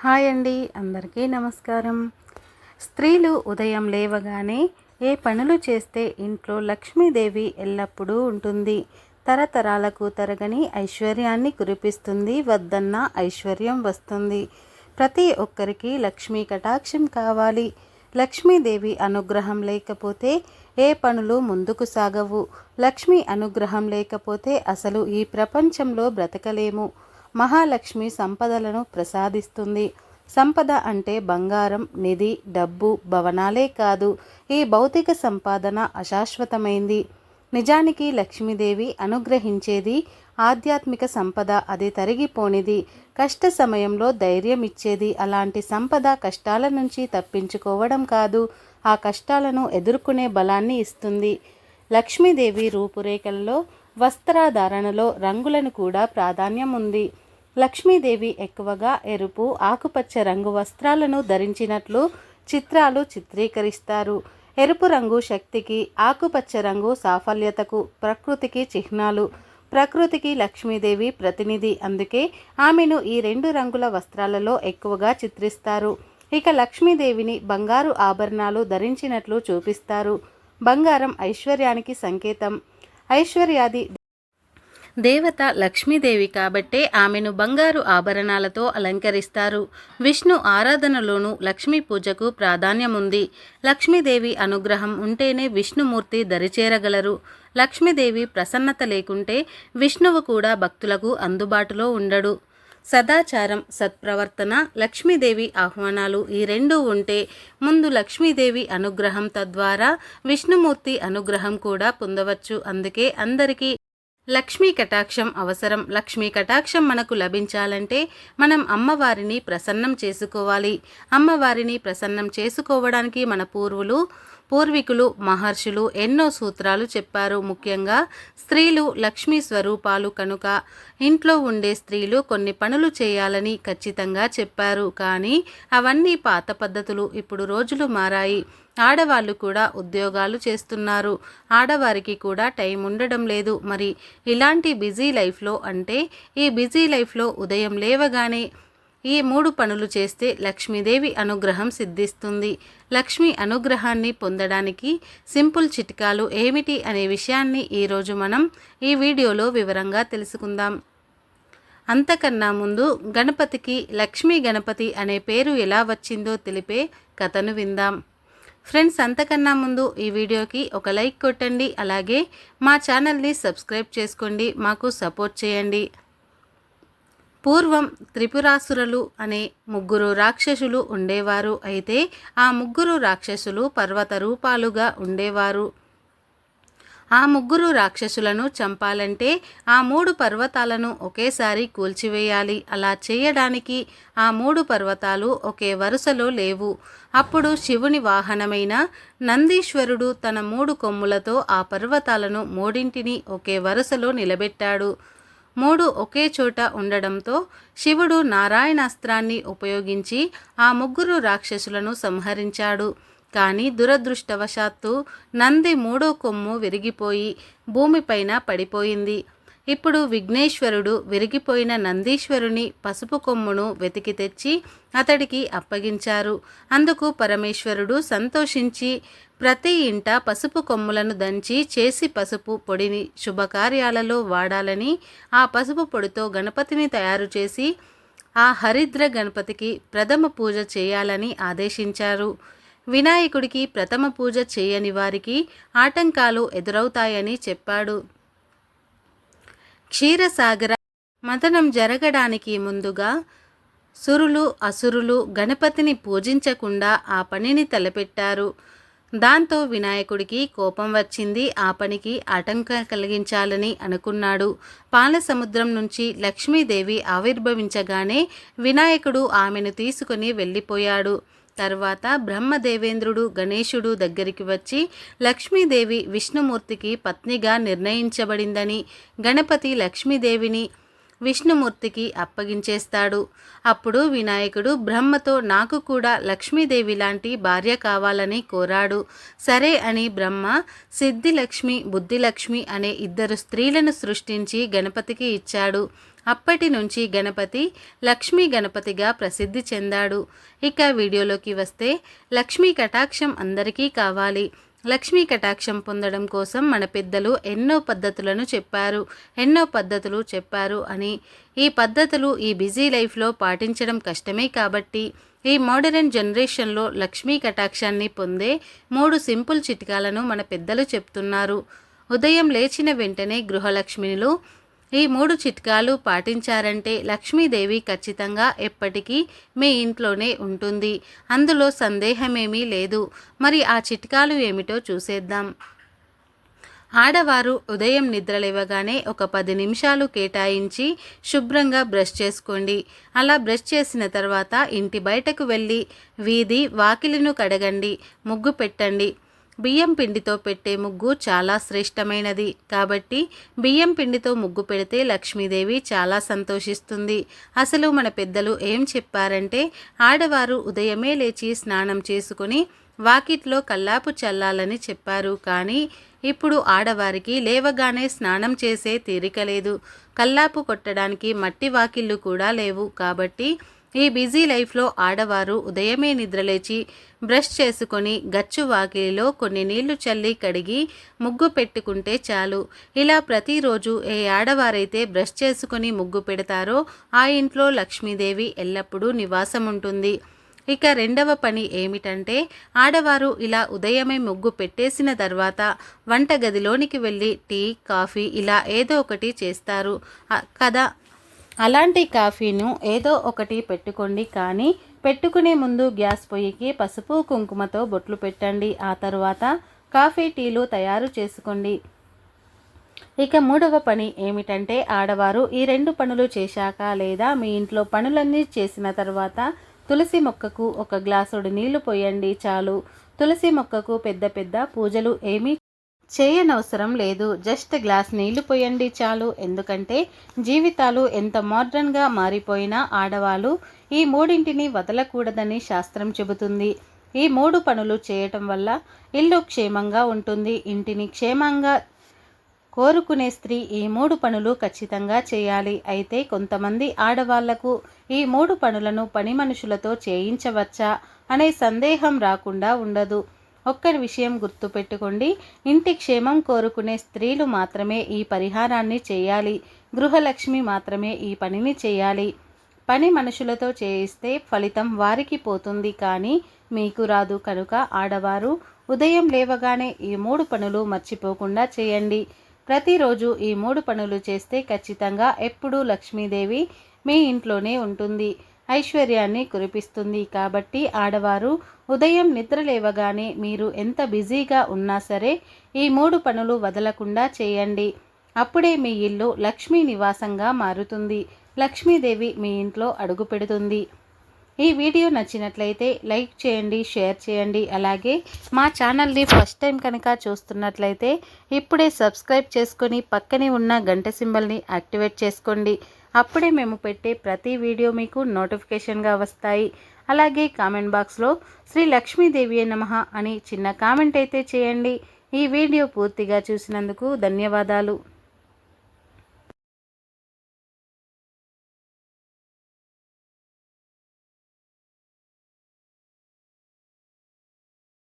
Hi అండి అందరికీ నమస్కారం. స్త్రీలు ఉదయం లేవగానే ఏ పనులు చేస్తే ఇంట్లో లక్ష్మీదేవి ఎల్లప్పుడూ ఉంటుంది. తరతరాలకు తరగని ఐశ్వర్యాన్ని కురిపిస్తుంది వద్దన్న ఐశ్వర్యం వస్తుంది. ప్రతి ఒక్కరికి లక్ష్మీ కటాక్షం కావాలి. లక్ష్మీదేవి అనుగ్రహం లేకపోతే ఏ పనులు ముందుకు సాగవు. లక్ష్మీ అనుగ్రహం లేకపోతే అసలు ఈ ప్రపంచంలో బ్రతకలేము. మహాలక్ష్మి సంపదలను ప్రసాదిస్తుంది. సంపద అంటే బంగారం నిధి డబ్బు భవనాలే కాదు. ఈ భౌతిక సంపాదన అశాశ్వతమైంది. నిజానికి లక్ష్మీదేవి అనుగ్రహించేది ఆధ్యాత్మిక సంపద అది తరిగిపోనిది. కష్ట సమయంలో ధైర్యం ఇచ్చేది అలాంటి సంపద కష్టాల నుంచి తప్పించుకోవడం కాదు. ఆ కష్టాలను ఎదుర్కొనే బలాన్ని ఇస్తుంది. లక్ష్మీదేవి రూపురేఖల్లో వస్త్రధారణలో రంగులను కూడా ప్రాధాన్యం ఉంది లక్ష్మీదేవి ఎక్కువగా ఎరుపు ఆకుపచ్చ రంగు వస్త్రాలను ధరించినట్లు చిత్రాలు చిత్రీకరిస్తారు. ఎరుపు రంగు శక్తికి ఆకుపచ్చ రంగు సాఫల్యతకు ప్రకృతికి చిహ్నాలు. ప్రకృతికి లక్ష్మీదేవి ప్రతినిధి. అందుకే ఆమెను ఈ రెండు రంగుల వస్త్రాలలో ఎక్కువగా చిత్రిస్తారు. ఇక లక్ష్మీదేవిని బంగారు ఆభరణాలు ధరించినట్లు చూపిస్తారు. బంగారం ఐశ్వర్యానికి సంకేతం. ఐశ్వర్యాది దేవత లక్ష్మీదేవి కాబట్టే ఆమెను బంగారు ఆభరణాలతో అలంకరిస్తారు. విష్ణు ఆరాధనలోనూ లక్ష్మీ పూజకు ప్రాధాన్యముంది. లక్ష్మీదేవి అనుగ్రహం ఉంటేనే విష్ణుమూర్తి దరిచేరగలరు. లక్ష్మీదేవి ప్రసన్నత లేకుంటే విష్ణువు కూడా భక్తులకు అందుబాటులో ఉండడు. సదాచారం సత్ప్రవర్తన లక్ష్మీదేవి ఆహ్వానాలు ఈ రెండు ఉంటే ముందు లక్ష్మీదేవి అనుగ్రహం తద్వారా విష్ణుమూర్తి అనుగ్రహం కూడా పొందవచ్చు. అందుకే అందరికీ లక్ష్మీ కటాక్షం అవసరం. లక్ష్మీ కటాక్షం మనకు లభించాలంటే మనం అమ్మవారిని ప్రసన్నం చేసుకోవాలి. అమ్మవారిని ప్రసన్నం చేసుకోవడానికి మన పూర్వులు పూర్వీకులు మహర్షులు ఎన్నో సూత్రాలు చెప్పారు. ముఖ్యంగా స్త్రీలు లక్ష్మీ స్వరూపాలు కనుక ఇంట్లో ఉండే స్త్రీలు కొన్ని పనులు చేయాలని ఖచ్చితంగా చెప్పారు. కానీ అవన్నీ పాత పద్ధతులు ఇప్పుడు రోజులు మారాయి. ఆడవాళ్ళు కూడా ఉద్యోగాలు చేస్తున్నారు. ఆడవారికి కూడా టైం ఉండడం లేదు. మరి ఇలాంటి బిజీ లైఫ్లో అంటే ఈ బిజీ లైఫ్లో ఉదయం లేవగానే ఈ మూడు పనులు చేస్తే లక్ష్మీదేవి అనుగ్రహం సిద్ధిస్తుంది. లక్ష్మి అనుగ్రహాన్ని పొందడానికి సింపుల్ చిట్కాలు ఏమిటి అనే విషయాన్ని ఈరోజు మనం ఈ వీడియోలో వివరంగా తెలుసుకుందాం. అంతకన్నా ముందు గణపతికి లక్ష్మీ గణపతి అనే పేరు ఎలా వచ్చిందో తెలిపే కథను విందాం. ఫ్రెండ్స్ అంతకన్నా ముందు ఈ వీడియోకి ఒక లైక్ కొట్టండి అలాగే మా ఛానల్ని సబ్స్క్రైబ్ చేసుకోండి మాకు సపోర్ట్ చేయండి. పూర్వం త్రిపురాసురులు అనే ముగ్గురు రాక్షసులు ఉండేవారు. అయితే ఆ ముగ్గురు రాక్షసులు పర్వత రూపాలుగా ఉండేవారు. ఆ ముగ్గురు రాక్షసులను చంపాలంటే ఆ మూడు పర్వతాలను ఒకేసారి కూల్చివేయాలి. అలా చేయడానికి ఆ మూడు పర్వతాలు ఒకే వరుసలో లేవు. అప్పుడు శివుని వాహనమైన నందీశ్వరుడు తన మూడు కొమ్ములతో ఆ పర్వతాలను మూడింటిని ఒకే వరుసలో నిలబెట్టాడు. మూడు ఒకే చోట ఉండడంతో శివుడు నారాయణాస్త్రాన్ని ఉపయోగించి ఆ ముగ్గురు రాక్షసులను సంహరించాడు. కానీ దురదృష్టవశాత్తు నంది మూడో కొమ్ము విరిగిపోయి భూమిపైన పడిపోయింది. ఇప్పుడు విఘ్నేశ్వరుడు విరిగిపోయిన నందీశ్వరుని పసుపు కొమ్మును వెతికి తెచ్చి అతడికి అప్పగించారు. అందుకు పరమేశ్వరుడు సంతోషించి ప్రతి ఇంట పసుపు కొమ్ములను దంచి చేసి పసుపు పొడిని శుభకార్యాలలో వాడాలని ఆ పసుపు పొడితో గణపతిని తయారు చేసి ఆ హరిద్ర గణపతికి ప్రథమ పూజ చేయాలని ఆదేశించారు. వినాయకుడికి ప్రథమ పూజ చేయని వారికి ఆటంకాలు ఎదురవుతాయని చెప్పాడు. క్షీరసాగర మదనం జరగడానికి ముందుగా సురులు అసురులు గణపతిని పూజించకుండా ఆ పనిని తలపెట్టారు. దాంతో వినాయకుడికి కోపం వచ్చింది. ఆ పనికి ఆటంకం కలిగించాలని అనుకున్నాడు. పాలసముద్రం నుంచి లక్ష్మీదేవి ఆవిర్భవించగానే వినాయకుడు ఆమెను తీసుకుని వెళ్ళిపోయాడు. తర్వాత బ్రహ్మదేవేంద్రుడు గణేశుడు దగ్గరికి వచ్చి లక్ష్మీదేవి విష్ణుమూర్తికి పత్నిగా నిర్ణయించబడిందని గణపతి లక్ష్మీదేవిని విష్ణుమూర్తికి అప్పగించేస్తాడు. అప్పుడు వినాయకుడు బ్రహ్మతో నాకు కూడా లక్ష్మీదేవి లాంటి భార్య కావాలని కోరాడు. సరే అని బ్రహ్మ సిద్ధిలక్ష్మి బుద్ధిలక్ష్మి అనే ఇద్దరు స్త్రీలను సృష్టించి గణపతికి ఇచ్చాడు. అప్పటి నుంచి గణపతి లక్ష్మీ గణపతిగా ప్రసిద్ధి చెందాడు. ఇక వీడియోలోకి వస్తే లక్ష్మీ కటాక్షం అందరికీ కావాలి. లక్ష్మీ కటాక్షం పొందడం కోసం మన పెద్దలు ఎన్నో పద్ధతులను చెప్పారు. ఎన్నో పద్ధతులు చెప్పారు అని. ఈ పద్ధతులు ఈ బిజీ లైఫ్లో పాటించడం కష్టమే కాబట్టి ఈ మోడరన్ జనరేషన్లో లక్ష్మీ కటాక్షాన్ని పొందే మూడు సింపుల్ చిట్కాలను మన పెద్దలు చెప్తున్నారు. ఉదయం లేచిన వెంటనే గృహలక్ష్మిలు ఈ మూడు చిట్కాలు పాటించారంటే లక్ష్మీదేవి ఖచ్చితంగా ఎప్పటికీ మీ ఇంట్లోనే ఉంటుంది. అందులో సందేహమేమీ లేదు. మరి ఆ చిట్కాలు ఏమిటో చూసేద్దాం. ఆడవారు ఉదయం నిద్రలేవగానే ఒక పది నిమిషాలు కేటాయించి శుభ్రంగా బ్రష్ చేసుకోండి. అలా బ్రష్ చేసిన తర్వాత ఇంటి బయటకు వెళ్ళి వీధి వాకిలిను కడగండి ముగ్గు పెట్టండి. బియ్యం పిండితో పెట్టే ముగ్గు చాలా శ్రేష్టమైనది. కాబట్టి బియ్యం పిండితో ముగ్గు పెడితే లక్ష్మీదేవి చాలా సంతోషిస్తుంది. అసలు మన పెద్దలు ఏం చెప్పారంటే ఆడవారు ఉదయమే లేచి స్నానం చేసుకుని వాకిట్లో కల్లాపు చల్లాలని చెప్పారు. కానీ ఇప్పుడు ఆడవారికి లేవగానే స్నానం చేసే తీరిక లేదు. కల్లాపు కొట్టడానికి మట్టి వాకిళ్ళు కూడా లేవు. కాబట్టి ఈ బిజీ లైఫ్లో ఆడవారు ఉదయమే నిద్రలేచి బ్రష్ చేసుకొని గచ్చు వాకిలిలో కొన్ని నీళ్ళు చల్లి కడిగి ముగ్గు పెట్టుకుంటే చాలు. ఇలా ప్రతిరోజు ఏ ఆడవారైతే బ్రష్ చేసుకొని ముగ్గు పెడతారో ఆ ఇంట్లో లక్ష్మీదేవి ఎల్లప్పుడూ నివాసం ఉంటుంది ఇక రెండవ పని ఏమిటంటే ఆడవారు ఇలా ఉదయమే ముగ్గు పెట్టేసిన తర్వాత వంటగదిలోనికి వెళ్ళి టీ కాఫీ ఇలా ఏదో ఒకటి చేస్తారు. కదా అలాంటి కాఫీను ఏదో ఒకటి పెట్టుకోండి కానీ పెట్టుకునే ముందు గ్యాస్ పొయ్యికి పసుపు కుంకుమతో బొట్లు పెట్టండి. ఆ తరువాత కాఫీ టీలు తయారు చేసుకోండి. ఇక మూడవ పని ఏమిటంటే ఆడవారు ఈ రెండు పనులు చేశాక లేదా మీ ఇంట్లో పనులన్నీ చేసిన తర్వాత తులసి మొక్కకు ఒక గ్లాసుడు నీళ్ళు పోయండి చాలు. తులసి మొక్కకు పెద్ద పెద్ద పూజలు ఏమీ చేయనవసరం లేదు. జస్ట్ గ్లాస్ నీళ్ళు పోయండి చాలు. ఎందుకంటే జీవితాలు ఎంత మోడ్రన్గా మారిపోయినా ఆడవాళ్ళు ఈ మూడింటిని వదలకూడదని శాస్త్రం చెబుతుంది. ఈ మూడు పనులు చేయటం వల్ల ఇల్లు క్షేమంగా ఉంటుంది. ఇంటిని క్షేమంగా కోరుకునే స్త్రీ ఈ మూడు పనులు ఖచ్చితంగా చేయాలి. అయితే కొంతమంది ఆడవాళ్ళకు ఈ మూడు పనులను పని మనుషులతో చేయించవచ్చా అనే సందేహం రాకుండా ఉండదు. ఒక్కరి విషయం గుర్తుపెట్టుకోండి. ఇంటి క్షేమం కోరుకునే స్త్రీలు మాత్రమే ఈ పరిహారాన్ని చేయాలి. గృహలక్ష్మి మాత్రమే ఈ పనిని చేయాలి. పని మనుషులతో చేయిస్తే ఫలితం వారికి పోతుంది. కానీ మీకు రాదు కనుక ఆడవారు ఉదయం లేవగానే ఈ మూడు పనులు మర్చిపోకుండా చేయండి. ప్రతిరోజు ఈ మూడు పనులు చేస్తే ఖచ్చితంగా ఎప్పుడూ లక్ష్మీదేవి మీ ఇంట్లోనే ఉంటుంది. ఐశ్వర్యాన్ని కురిపిస్తుంది. కాబట్టి ఆడవారు ఉదయం నిద్ర లేవగానే మీరు ఎంత బిజీగా ఉన్నా సరే ఈ మూడు పనులు వదలకుండా చేయండి. అప్పుడే మీ ఇల్లు లక్ష్మీ నివాసంగా మారుతుంది. లక్ష్మీదేవి మీ ఇంట్లో అడుగు పెడుతుంది. ఈ వీడియో నచ్చినట్లయితే లైక్ చేయండి షేర్ చేయండి. అలాగే మా ఛానల్ని ఫస్ట్ టైం కనుక చూస్తున్నట్లయితే ఇప్పుడే సబ్స్క్రైబ్ చేసుకొని పక్కనే ఉన్న గంట సింబల్ని యాక్టివేట్ చేసుకోండి. అప్పుడే మేము పెట్టే ప్రతి వీడియో మీకు నోటిఫికేషన్గా వస్తాయి. అలాగే కామెంట్ బాక్స్లో శ్రీ లక్ష్మీదేవి నమ అని చిన్న కామెంట్ అయితే చేయండి. ఈ వీడియో పూర్తిగా చూసినందుకు ధన్యవాదాలు.